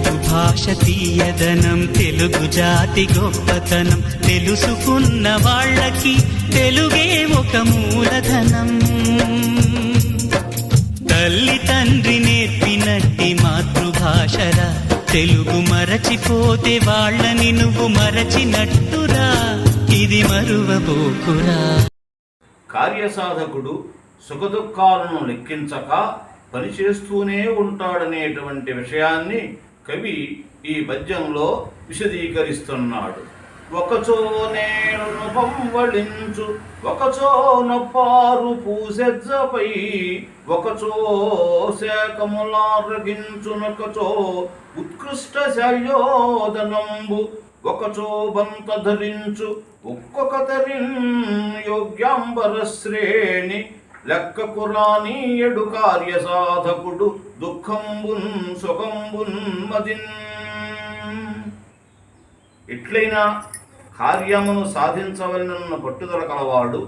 భాష తీయదనం తెలుగు జాతి గొప్పతనం తెలుసుకున్న వాళ్ళకి తెలుగే ఒక మూలధనం. తల్లి తండ్రి నేర్పినట్టి మాతృభాషరా తెలుగు మరచిపోతే వాళ్ళని నువ్వు మరచినట్టురా ఇది మరువబోకురా. కార్యసాధకుడు సుఖదుఖాలను లెక్కించక పనిచేస్తూనే ఉంటాడనేటువంటి విషయాన్ని కవి ఈ పద్యంలో విశదీకరిస్తున్నాడు. ఒకచో నేను పంవళించు ఒకచో నొప్పారు పూసెజ్జపై ఒకచో శాఖములారగించునొకచో ఉత్కృష్ట శల్యోదనంబు ఒకచో బంత ధరించు ఒక్కొక్క తరిం యోగ్యాంబర శ్రేణి లెక్కకు రానీయడు కార్య సాధకుడు దుఃఖంబున్ సుఖంబున్ మదిన్. ఎట్లయినా కార్యమును సాధించవలనన్న పట్టుదల కలవాడు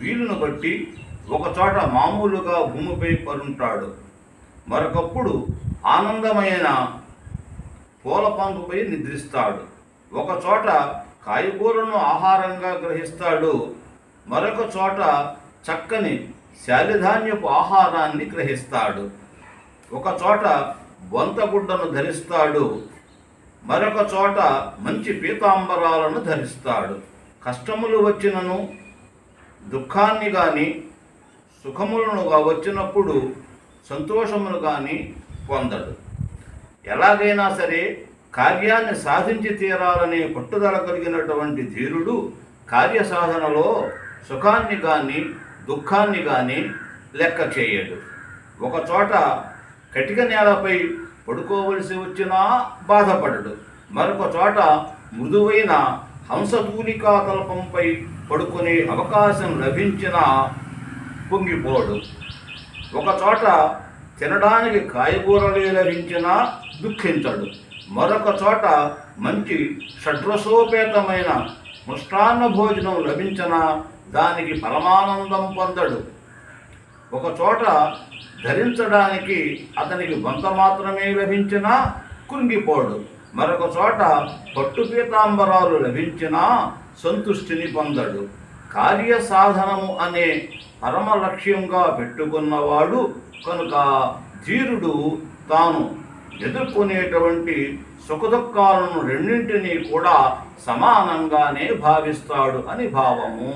వీలును బట్టి ఒకచోట మామూలుగా భూమిపై పరుంటాడు మరొకప్పుడు ఆనందమైన పూల పంపుపై నిద్రిస్తాడు. ఒక చోట కాయగూరను ఆహారంగా గ్రహిస్తాడు. మరొక చోట చక్కని శాలిధాన్యపు ఆహారాన్ని గ్రహిస్తాడు. ఒక చోట బొంతగుడ్డను ధరిస్తాడు. మరొక చోట మంచి పీతాంబరాలను ధరిస్తాడు. కష్టములు వచ్చినను దుఃఖాన్ని కానీ సుఖములను వచ్చినప్పుడు సంతోషమును కానీ పొందడు. ఎలాగైనా సరే కార్యాన్ని సాధించి తీరాలనే పట్టుదల కలిగినటువంటి ధీరుడు కార్యసాధనలో సుఖాన్ని కానీ దుఃఖాన్ని కానీ లెక్క చేయడు ఒకచోట కటిక నేలపై పడుకోవలసి వచ్చినా బాధపడడు. మరొక చోట మృదువైన హంసతూలికా తల్పంపై పడుకునే అవకాశం లభించినా పొంగిపోడు. ఒకచోట తినడానికి కాయగూరలే లభించినా దుఃఖించడు. మరొక చోట మంచి షడ్రసోపేతమైన ముష్టాన్న భోజనం లభించినా దానికి పరమానందం పొందడు. ఒకచోట ధరించడానికి అతనికి బొంత మాత్రమే లభించినా కుంగిపోడు. మరొక చోట పట్టు పీతాంబరాలు లభించినా సంతుష్టిని పొందడు. కార్యసాధనము అనే పరమ లక్ష్యంగా పెట్టుకున్నవాడు కనుక ధీరుడు తాను. ఎదుర్కొనేటువంటి సుఖదుఖాలను రెండింటినీ కూడా సమానంగానే భావిస్తాడు అని భావము.